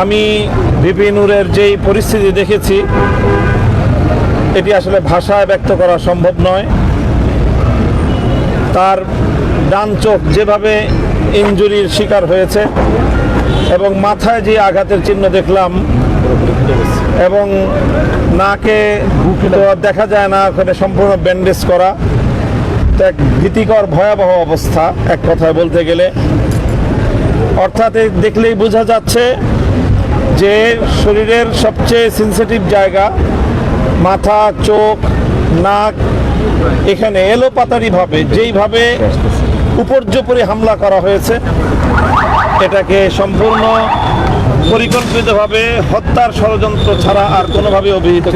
আমি ভিপি নূরের যেই পরিস্থিতি দেখেছি, এটি আসলে ভাষায় ব্যক্ত করা সম্ভব নয়। তার ডান চোখ যেভাবে ইঞ্জুরির শিকার হয়েছে এবং মাথায় যে আঘাতের চিহ্ন দেখলাম এবং নাকে দেখা যায় না, ওখানে সম্পূর্ণ ব্যান্ডেজ করা। তো এক ভীতিকর, ভয়াবহ অবস্থা এক কথায় বলতে গেলে। অর্থাৎ দেখলেই বোঝা যাচ্ছে যে শরীরের সবচেয়ে সেন্সিটিভ জায়গা, মাথা, চোখ, নাক, এখানে এলোপাতারিভাবে যেইভাবে উপর্যপরি হামলা করা হয়েছে, এটাকে সম্পূর্ণ পরিকল্পিতভাবে হত্যার ষড়যন্ত্র ছাড়া আর কোনোভাবে অভিহিত।